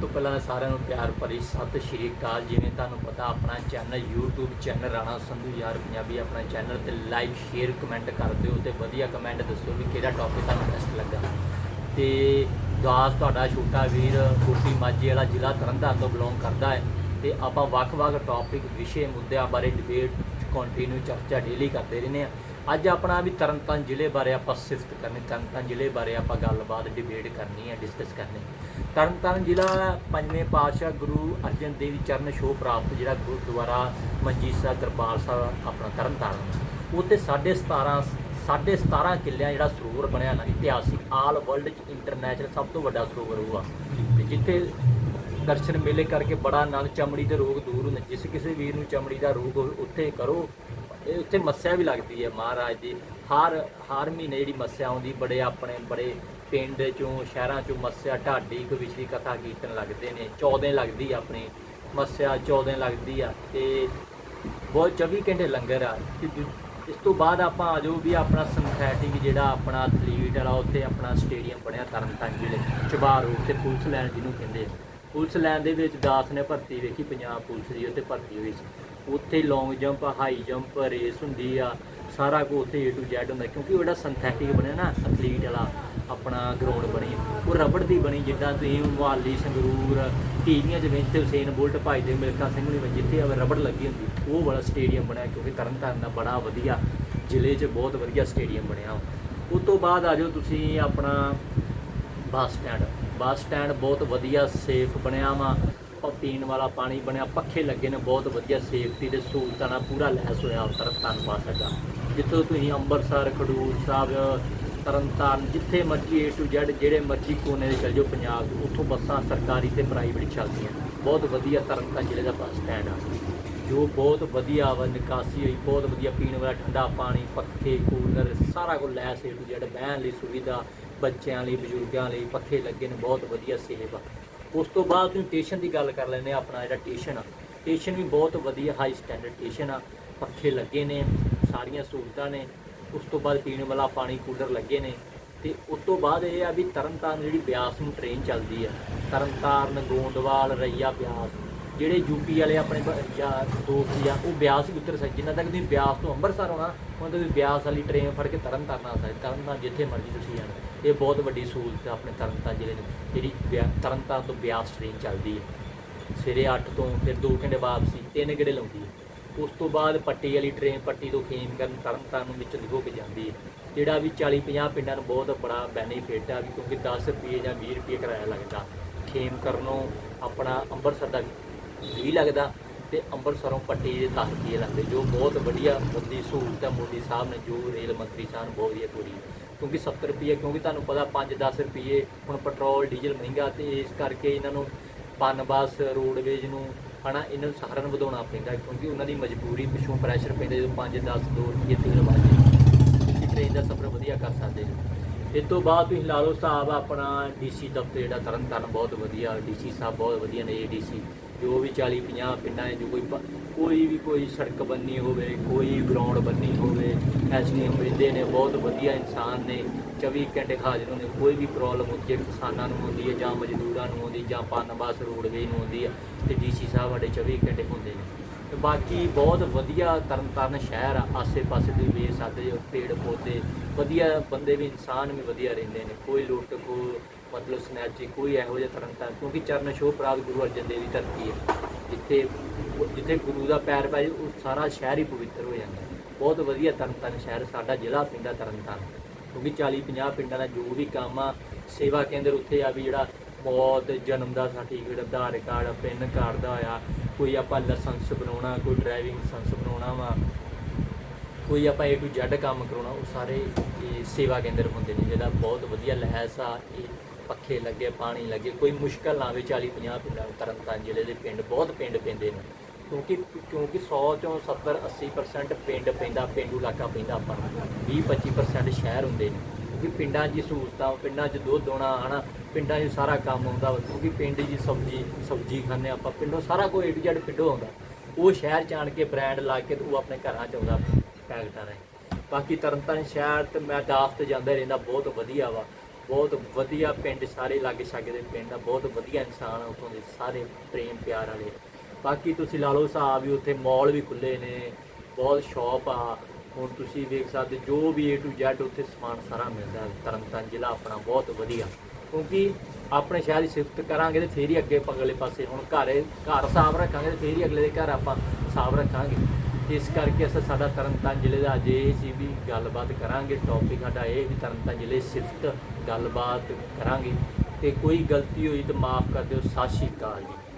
ਤੋਂ ਪਹਿਲਾਂ ਸਾਰਿਆਂ ਨੂੰ ਪਿਆਰ ਭਰੀ ਸਤਿ ਸ਼੍ਰੀ ਅਕਾਲ। ਜਿਵੇਂ ਤੁਹਾਨੂੰ ਪਤਾ, ਆਪਣਾ channel YouTube channel Rana Sandhu ਯਾਰ ਪੰਜਾਬੀ ਆਪਣਾ ਚੈਨਲ ਤੇ ਲਾਈਕ ਸ਼ੇਅਰ ਕਮੈਂਟ ਕਰ ਦਿਓ ਤੇ ਵਧੀਆ ਕਮੈਂਟ ਦੱਸੋ ਵੀ ਕਿਹੜਾ ਟੌਪਿਕ ਤੁਹਾਨੂੰ ਬੈਸਟ ਲੱਗਾ। ਤੇ ਦਾਸ ਤੁਹਾਡਾ ਛੋਟਾ ਵੀਰ ਕੋਟੀ ਮਾਝੇ ਵਾਲਾ ਜ਼ਿਲ੍ਹਾ ਤਰਨਤਾਰਨ ਤੋਂ ਬਿਲੋਂਗ ਕਰਦਾ ਹੈ ਤੇ ਆਪਾਂ ਵੱਖ-ਵੱਖ ਟੌਪਿਕ ਵਿਸ਼ੇ, ਮੁੱਦਿਆਂ ਬਾਰੇ ਡਿਬੇਟ ਕੰਟੀਨਿਊ ਚਰਚਾ ਡੇਲੀ ਕਰਦੇ ਰਹਿੰਦੇ ਆ ਅੱਜ ਆਪਣਾ ਵੀ ਤਰਨਤਾਰਨ ਜ਼ਿਲ੍ਹੇ ਬਾਰੇ ਆਪਾਂ ਸਿਫਤ ਕਰਨੀ, ਤਰਨਤਾਰਨ ਜ਼ਿਲ੍ਹੇ ਬਾਰੇ ਆਪਾਂ ਗੱਲਬਾਤ ਡਿਬੇਟ ਕਰਨੀ ਹੈ ਡਿਸਕਸ ਕਰਨੀ ਤਰਨਤਾਰਨ ਜ਼ਿਲ੍ਹਾ ਪੰਜਵੇਂ ਪਾਤਸ਼ਾਹ ਗੁਰੂ ਅਰਜਨ ਦੇਵ ਜੀ ਚਰਨ ਛੋਹ ਪ੍ਰਾਪਤ ਜਿਹੜਾ ਗੁਰਦੁਆਰਾ ਮੰਜੀ ਸਾਹਿਬ ਦਰਬਾਰ ਸਾਹਿਬ ਆਪਣਾ ਤਰਨਤਾਰਨ ਉੱਤੇ 17.5 ਸਾਢੇ 17 ਕਿੱਲਿਆਂ ਜਿਹੜਾ ਸਰੋਵਰ ਬਣਿਆ ਨਾ, ਇਤਿਹਾਸਿਕ, ਆਲ ਵਰਲਡ ਚ ਇੰਟਰਨੈਸ਼ਨਲ ਸਭ ਤੋਂ ਵੱਡਾ ਸਰੋਵਰ ਹੋਊਗਾ ਤੇ ਜਿੱਥੇ ਦਰਸ਼ਨ ਮੇਲੇ ਕਰਕੇ ਬੜਾ ਆਨੰਦ, ਚਮੜੀ ਦੇ ਰੋਗ ਦੂਰ ਹੁੰਦੇ, ਜਿਸ ਕਿਸੇ ਵੀਰ ਨੂੰ ਚਮੜੀ ਦਾ ਰੋਗ ਹੋਵੇ, ਉੱਥੇ ਕਰੋ। ਇਹ ਉੱਥੇ ਮੱਸਿਆ ਵੀ ਲੱਗਦੀ ਹੈ ਮਹਾਰਾਜ ਦੀ। ਹਰ ਹਰ ਮਹੀਨੇ ਜਿਹੜੀ ਮੱਸਿਆ ਆਉਂਦੀ, ਬੜੇ ਆਪਣੇ, ਬੜੇ ਪਿੰਡ ਚੋਂ, ਸ਼ਹਿਰਾਂ ਚੋਂ ਮੱਸਿਆ, ਢਾਡੀ ਕਵਿਸ਼ਰੀ ਕਥਾ ਕੀਰਤਨ ਲੱਗਦੇ ਨੇ। 14 ਲੱਗਦੀ ਆ ਆਪਣੀ ਮੱਸਿਆ 14 ਲੱਗਦੀ ਆ ਤੇ ਬਹੁਤ 24 ਘੰਟੇ ਲੰਗਰ ਆ। ਤੇ ਇਸ ਤੋਂ ਬਾਅਦ ਆਪਾਂ ਆ ਜਾਓ ਵੀ ਆਪਣਾ ਸਿੰਥੈਟਿਕ ਜਿਹੜਾ ਆਪਣਾ ਐਥਲੀਟ ਵਾਲਾ, ਉੱਥੇ ਆਪਣਾ ਸਟੇਡੀਅਮ ਬਣਿਆ ਤਰਨਤਾਰਨ ਜ਼ਿਲ੍ਹੇ, ਚਬਾਰ ਰੋਡ ਤੇ ਪੁਲਿਸ ਲਾਈਨ ਜਿਹਨੂੰ ਕਹਿੰਦੇ ਪੁਲਿਸ ਲਾਈਨ ਦੇ ਵਿੱਚ ਦਾਸ ਨੇ ਭਰਤੀ ਵੇਖੀ, ਪੰਜਾਬ ਪੁਲਿਸ ਦੀ ਉੱਥੇ ਭਰਤੀ ਹੋਈ ਸੀ। ਉੱਥੇ long jump high jump race ਹੁੰਦੀ ਆ। ਸਾਰਾ ਕੁਝ ਉੱਥੇ A to Z ਹੁੰਦਾ, ਕਿਉਂਕਿ ਉਹ ਜਿਹੜਾ ਸਿੰਥੈਟਿਕ ਬਣਿਆ ਨਾ ਐਥਲੀਟ ਵਾਲਾ, ਆਪਣਾ ਗਰਾਊਂਡ ਬਣੀ। ਉਹ ਰਬੜ ਦੀ ਬਣੀ, ਜਿੱਦਾਂ ਤੁਸੀਂ ਮੁਹਾਲੀ, ਸੰਗਰੂਰ ਟੀਵੀਆਂ 'ਚ ਵੇਖਦੇ ਹੁਸੈਨ ਬੁਲਟ ਭਾਈ ਦੇ ਮਿਲਖਾ ਸਿੰਘ ਨੂੰ ਜਿੱਥੇ ਆ ਰਬੜ ਲੱਗੀ ਹੁੰਦੀ। ਉਹ ਵਾਲਾ ਸਟੇਡੀਅਮ ਬਣਿਆ, ਕਿਉਂਕਿ ਤਰਨਤਾਰਨ ਦਾ ਬੜਾ ਵਧੀਆ ਜ਼ਿਲ੍ਹੇ 'ਚ ਬਹੁਤ ਵਧੀਆ ਸਟੇਡੀਅਮ ਬਣਿਆ ਉਸ ਤੋਂ ਬਾਅਦ ਆ ਜਾਓ ਤੁਸੀਂ ਆਪਣਾ ਬੱਸ ਸਟੈਂਡ ਬੱਸ ਸਟੈਂਡ ਬਹੁਤ ਵਧੀਆ ਸੇਫ ਬਣਿਆ ਵਾ। ਪੀਣ ਵਾਲਾ ਪਾਣੀ ਬਣਿਆ ਪੱਖੇ ਲੱਗੇ ਨੇ ਬਹੁਤ ਵਧੀਆ ਸੇਫਟੀ ਦੇ ਸਹੂਲਤਾਂ ਨਾਲ ਪੂਰਾ ਲੈਸ ਹੋਇਆ ਤਰਨਤਾਰਨ ਬੱਸ ਅੱਡਾ ਜਿੱਥੋਂ ਤੁਸੀਂ ਅੰਮ੍ਰਿਤਸਰ ਖਡੂਰ ਸਾਹਿਬ ਤਰਨਤਾਰਨ ਜਿੱਥੇ ਮਰਜ਼ੀ A to Z ਜਿਹੜੇ ਮਰਜ਼ੀ ਕੋਨੇ ਦੇ ਚੱਲ ਜਾਓ ਪੰਜਾਬ 'ਚ, ਉੱਥੋਂ ਬੱਸਾਂ ਸਰਕਾਰੀ ਤੇ ਪ੍ਰਾਈਵੇਟ ਚੱਲਦੀਆਂ। ਬਹੁਤ ਵਧੀਆ ਤਰਨਤਾਰਨ ਜ਼ਿਲ੍ਹੇ ਦਾ ਬੱਸ ਸਟੈਂਡ ਆ। ਜੋ ਬਹੁਤ ਵਧੀਆ ਵਾ ਨਿਕਾਸੀ ਹੋਈ ਬਹੁਤ ਵਧੀਆ ਪੀਣ ਵਾਲਾ ਠੰਡਾ ਪਾਣੀ ਪੱਖੇ ਕੂਲਰ ਸਾਰਾ ਕੁਝ ਲੈਸ ਸੇ ਟੂ ਜਿਹੜਾ ਬਹਿਣ ਲਈ ਸੁਵਿਧਾ ਬੱਚਿਆਂ ਲਈ ਬਜ਼ੁਰਗਾਂ ਲਈ ਪੱਖੇ ਲੱਗੇ ਨੇ ਬਹੁਤ ਵਧੀਆ ਸੇਵਾ। ਉਸ ਤੋਂ ਬਾਅਦ ਤੁਸੀਂ ਸਟੇਸ਼ਨ ਦੀ ਗੱਲ ਕਰ ਲੈਂਦੇ ਆ, ਆਪਣਾ ਜਿਹੜਾ ਸਟੇਸ਼ਨ ਆ। ਸਟੇਸ਼ਨ ਵੀ ਬਹੁਤ ਵਧੀਆ ਹਾਈ ਸਟੈਂਡਰਡ ਸਟੇਸ਼ਨ ਆ। ਪੱਖੇ ਲੱਗੇ ਨੇ, ਸਾਰੀਆਂ ਸਹੂਲਤਾਂ ਨੇ। ਉਸ ਤੋਂ ਬਾਅਦ ਪੀਣ ਵਾਲਾ ਪਾਣੀ ਕੂਲਰ ਲੱਗੇ ਨੇ। ਤੇ ਉਸ ਤੋਂ ਬਾਅਦ ਇਹ ਆ ਵੀ ਤਰਨਤਾਰਨ ਜਿਹੜੀ ਬਿਆਸ ਨੂੰ ਟ੍ਰੇਨ ਚੱਲਦੀ ਆ। ਤਰਨਤਾਰਨ ਗੋਂਦਵਾਲ ਰਈਆ ਬਿਆਸ। ਜਿਹੜੇ ਯੂਪੀ ਵਾਲੇ ਆਪਣੇ ਬ- ਜਾਂ ਦੋਸਤ ਜਾਂ ਉਹ ਬਿਆਸ ਹੀ ਉਤਰ ਸਕਦੇ, ਜਿੰਨਾ ਤੱਕ ਤੁਸੀਂ ਬਿਆਸ ਤੋਂ ਅੰਮ੍ਰਿਤਸਰ ਆਉਣਾ, ਉਹਨਾਂ ਤੁਸੀਂ ਬਿਆਸ ਵਾਲੀ ਟ੍ਰੇਨ ਫੜ ਕੇ ਤਰਨਤਾਰਨ ਆ ਸਕਦੇ, ਤਰਨਤਾਰਨ ਜਿੱਥੇ ਮਰਜ਼ੀ ਤੁਸੀਂ ਜਾਣਾ। ਇਹ ਬਹੁਤ ਵੱਡੀ ਸਹੂਲਤ ਹੈ ਆਪਣੇ ਤਰਨਤਾਰਨ ਜ਼ਿਲ੍ਹੇ ਨੂੰ ਜਿਹੜੀ ਬਿਆ- ਤਰਨ ਤੋਂ ਬਿਆਸ ਟ੍ਰੇਨ ਚੱਲਦੀ ਹੈ। ਸਵੇਰੇ 8 ਤੋਂ ਫਿਰ 2 ਘੰਟੇ ਵਾਪਸੀ ਤਿੰਨ ਗੇੜੇ ਲਾਉਂਦੀ ਹੈ। ਉਸ ਤੋਂ ਬਾਅਦ ਪੱਟੀ ਵਾਲੀ ਟ੍ਰੇਨ ਪੱਟੀ ਤੋਂ ਖੇਮ ਕਰਨ ਤਰਨ ਤਾਰਨ ਨੂੰ ਵਿੱਚ ਹੋ ਕੇ ਜਾਂਦੀ ਹੈ। ਜਿਹੜਾ ਵੀ 40 50 ਪਿੰਡਾਂ ਨੂੰ ਬਹੁਤ ਬੜਾ ਬੈਨੀਫਿਟ ਆ ਵੀ ਕਿਉਂਕਿ 10 ਰੁਪਏ ਜਾਂ 20 ਰੁਪਏ ਕਿਰਾਇਆ ਲੱਗਦਾ। ਖੇਮ ਕਰਨੋਂ ਆਪਣਾ ਅੰਮ੍ਰਿਤਸਰ ਦਾ ਵੀ ਲੱਗਦਾ। ਤੇ ਅੰਮ੍ਰਿਤਸਰੋਂ ਪੱਟੀ ਦੇ 10 ਰੁਪਏ ਲੱਗਦੇ, ਜੋ ਬਹੁਤ ਵਧੀਆ ਵੱਡੀ ਸਹੂਲਤ ਹੈ ਮੋਦੀ ਸਾਹਿਬ ਨੇ, ਜੋ ਰੇਲ ਮੰਤਰੀ ਸਾਹਿਬ ਬਹੁਤ ਵਧੀਆ ਪੂਰੀ ਕਿਉਂਕਿ 70 ਰੁਪਏ ਕਿਉਂਕਿ ਤੁਹਾਨੂੰ ਪਤਾ 5-10 ਰੁਪਏ ਹੁਣ ਪੈਟਰੋਲ, ਡੀਜ਼ਲ ਮਹਿੰਗਾ ਤੇ ਇਸ ਕਰਕੇ ਇਹਨਾਂ ਨੂੰ ਪਨ ਬੱਸ ਰੋਡਵੇਜ ਨੂੰ, ਹਨਾ, ਇਹਨਾਂ ਨੂੰ ਸਾਰਿਆਂ ਵਧਾਉਣਾ ਪੈਂਦਾ, ਕਿਉਂਕਿ ਉਹਨਾਂ ਦੀ ਮਜਬੂਰੀ ਪਿੱਛੋਂ ਪ੍ਰੈਸ਼ਰ ਪੈਂਦਾ ਜਦੋਂ 5-10 2 ਰੁਪਏ ਤੇਲ ਵੱਧ ਤੁਸੀਂ ਟ੍ਰੇਨ ਦਾ ਸਫ਼ਰ ਵਧੀਆ ਕਰ ਸਕਦੇ ਹੋ। ਇਸ ਤੋਂ ਬਾਅਦ ਤੁਸੀਂ ਲਾ ਲਓ ਸਾਹਿਬ ਆਪਣਾ ਡੀਸੀ ਦਫ਼ਤਰ ਜਿਹੜਾ ਤਰਨ ਤਾਰਨ ਬਹੁਤ ਵਧੀਆ ਡੀਸੀ ਸਾਹਿਬ ਬਹੁਤ ਵਧੀਆ ਨੇ ਡੀਸੀ ਜੋ ਵੀ 40 50 ਪਿੰਡਾਂ 'ਚ ਕੋਈ ਕੋਈ ਵੀ ਕੋਈ ਸੜਕ ਬੰਨੀ ਹੋਵੇ, ਕੋਈ ਗਰਾਊਂਡ ਬੰਨੀ ਹੋਵੇ ਐਸਡੀਐਮ ਰਹਿੰਦੇ ਨੇ, ਬਹੁਤ ਵਧੀਆ ਇਨਸਾਨ ਨੇ 24 ਘੰਟੇ ਹਾਜ਼ਰ ਹੁੰਦੇ ਕੋਈ ਵੀ ਪ੍ਰੋਬਲਮ ਹੁੰਦੀ ਹੈ, ਕਿਸਾਨਾਂ ਨੂੰ ਹੁੰਦੀ ਹੈ ਜਾਂ ਮਜ਼ਦੂਰਾਂ ਨੂੰ ਹੁੰਦੀ ਜਾਂ ਪਨਬਸ ਰੋਡਵੇ ਨੂੰ ਹੁੰਦੀ ਹੈ ਤੇ ਡੀਸੀ ਸਾਹਿਬ ਸਾਡੇ 24 ਘੰਟੇ ਹੁੰਦੇ ਨੇ। ਤੇ ਬਾਕੀ ਬਹੁਤ ਵਧੀਆ ਤਰਨਤਾਰਨ ਸ਼ਹਿਰ ਆ, ਆਸੇ-ਪਾਸੇ ਤੁਸੀਂ ਵੇਖ ਸਕਦੇ ਪੇੜ ਪੌਦੇ ਵਧੀਆ ਬੰਦੇ ਵੀ ਇਨਸਾਨ ਵੀ ਵਧੀਆ ਰਹਿੰਦੇ ਨੇ, ਕੋਈ ਲੁੱਟ ਕੋ ਮਤਲਬ ਸਨੈਚੀ ਕੋਈ ਇਹੋ ਜਿਹਾ ਤਰਨ ਤਾਰਨ ਕਿਉਂਕਿ ਚਰਨ ਛੋਹ ਪ੍ਰਾਪਤ ਗੁਰੂ ਅਰਜਨ ਦੇਵ ਦੀ ਧਰਤੀ ਹੈ। ਜਿੱਥੇ ਜਿੱਥੇ ਗੁਰੂ ਦਾ ਪੈਰ ਪੈ ਜਾਏ ਉਹ ਸਾਰਾ ਸ਼ਹਿਰ ਹੀ ਪਵਿੱਤਰ ਹੋ ਜਾਂਦਾ ਬਹੁਤ ਵਧੀਆ ਤਰਨ ਤਾਰਨ ਸ਼ਹਿਰ, ਸਾਡਾ ਜ਼ਿਲ੍ਹਾ ਪਿੰਡਾ ਤਰਨਤਾਰਨ। ਕਿਉਂਕਿ 40 50 ਪਿੰਡਾਂ ਦਾ ਜੋ ਵੀ ਕੰਮ ਆ, ਸੇਵਾ ਕੇਂਦਰ ਉੱਥੇ ਆ ਵੀ ਜਿਹੜਾ ਮੌਤ, ਜਨਮ ਦਾ certificate Aadhaar card PAN card ਦਾ ਹੋਇਆ ਕੋਈ ਆਪਾਂ ਲਾਇਸੈਂਸ ਬਣਾਉਣਾ, ਕੋਈ ਡਰਾਈਵਿੰਗ ਲਾਇਸੈਂਸ ਬਣਾਉਣਾ ਵਾ, ਕੋਈ ਆਪਾਂ A to Z ਕੰਮ ਕਰਾਉਣਾ, ਉਹ ਸਾਰੇ ਸੇਵਾ ਕੇਂਦਰ ਹੁੰਦੇ ਨੇ, ਜਿਹੜਾ ਬਹੁਤ ਵਧੀਆ ਲੈਸ ਆ, ਇਹ ਪੱਖੇ ਲੱਗੇ, ਪਾਣੀ ਲੱਗੇ, ਕੋਈ ਮੁਸ਼ਕਲ ਨਾ ਆਵੇ 40 50 ਪਿੰਡਾਂ ਨੂੰ, ਤਰਨਤਾਰਨ ਜ਼ਿਲ੍ਹੇ ਦੇ ਪਿੰਡ, ਬਹੁਤ ਪਿੰਡ ਪੈਂਦੇ ਨੇ। ਕਿਉਂਕਿ ਕਿਉਂਕਿ 100 ਚੋਂ 70 80% ਪਿੰਡ ਪੈਂਦਾ, ਪਿੰਡੂ ਇਲਾਕਾ ਪੈਂਦਾ ਆਪਾਂ ਨੂੰ। 20 25% ਸ਼ਹਿਰ ਹੁੰਦੇ ਨੇ। ਕਿਉਂਕਿ ਪਿੰਡਾਂ 'ਚ ਸਹੂਲਤਾਂ, ਪਿੰਡਾਂ 'ਚ ਦੁੱਧ ਦੋਣਾ ਹਨਾ, ਪਿੰਡਾਂ 'ਚ ਸਾਰਾ ਕੰਮ ਆਉਂਦਾ ਵਾ ਕਿਉਂਕਿ ਪਿੰਡ 'ਚ ਸਬਜ਼ੀ ਸਬਜ਼ੀ ਖਾਂਦੇ ਆਪਾਂ। ਪਿੰਡੋਂ ਸਾਰਾ ਕੋਈ ਏ ਟੂ ਪਿੰਡੋਂ ਆਉਂਦਾ। ਉਹ ਸ਼ਹਿਰ 'ਚ ਆਣ ਕੇ ਬ੍ਰਾਂਡ ਲਾ ਕੇ ਉਹ ਆਪਣੇ ਘਰਾਂ 'ਚ ਆਉਂਦਾ, ਪੈਕਟਾਂ ਰਾਹੀਂ। ਬਾਕੀ ਤਰਨਤਾਰਨ ਸ਼ਹਿਰ ਤੇ ਮੈਂ ਦਾਸ ਤੇ ਜਾਂਦਾ ਰਹਿੰਦਾ, ਬਹੁਤ ਵਧੀਆ ਵਾ। ਬਹੁਤ ਵਧੀਆ ਪਿੰਡ, ਸਾਰੇ ਲਾਗੇ ਛਾਗੇ ਦੇ ਪਿੰਡ ਆ, ਬਹੁਤ ਵਧੀਆ ਇਨਸਾਨ ਆ ਉੱਥੋਂ ਦੇ, ਸਾਰੇ ਪ੍ਰੇਮ ਪਿਆਰ ਵਾਲੇ ਬਾਕੀ ਤੁਸੀਂ ਲਾ ਲਓ ਹਿਸਾਬ ਵੀ ਉੱਥੇ ਮਾਲ ਵੀ ਖੁੱਲੇ ਨੇ, ਬਹੁਤ ਸ਼ਾਪ ਆ। ਹੁਣ ਤੁਸੀਂ ਵੇਖ ਸਕਦੇ ਜੋ ਵੀ A to Z ਉੱਥੇ ਸਮਾਨ ਸਾਰਾ ਮਿਲਦਾ ਹੈ। ਤਰਨਤਾਰਨ ਜ਼ਿਲ੍ਹਾ ਆਪਣਾ ਬਹੁਤ ਵਧੀਆ। ਕਿਉਂਕਿ ਆਪਣੇ ਸ਼ਹਿਰ ਦੀ ਸਿਫਤ ਕਰਾਂਗੇ ਤੇ ਫੇਰ ਹੀ ਅੱਗੇ ਅਗਲੇ ਪਾਸੇ, ਹੁਣ ਘਰ ਘਰ ਸਾਫ਼ ਰੱਖਾਂਗੇ ਤੇ ਫੇਰ ਹੀ ਅਗਲੇ ਦੇ ਘਰ ਆਪਾਂ ਸਾਫ਼ ਰੱਖਾਂਗੇ। ਇਸ ਕਰਕੇ ਅਸਾਂ ਸਾਡਾ ਤਰਨਤਾਰਨ ਜ਼ਿਲ੍ਹੇ ਦਾ ਅੱਜ ਇਹ ਸੀ ਵੀ ਗੱਲਬਾਤ ਕਰਾਂਗੇ। ਟੌਪਿਕ ਸਾਡਾ ਇਹ ਵੀ ਤਰਨਤਾਰਨ ਜ਼ਿਲ੍ਹੇ ਦੀ ਸਿਫਤ ਗੱਲਬਾਤ ਕਰਾਂਗੇ। ਤੇ ਕੋਈ ਗਲਤੀ ਹੋਈ ਤਾਂ ਮਾਫ ਕਰ ਦਿਓ। ਸਤਿ ਸ਼੍ਰੀ ਅਕਾਲ ਜੀ।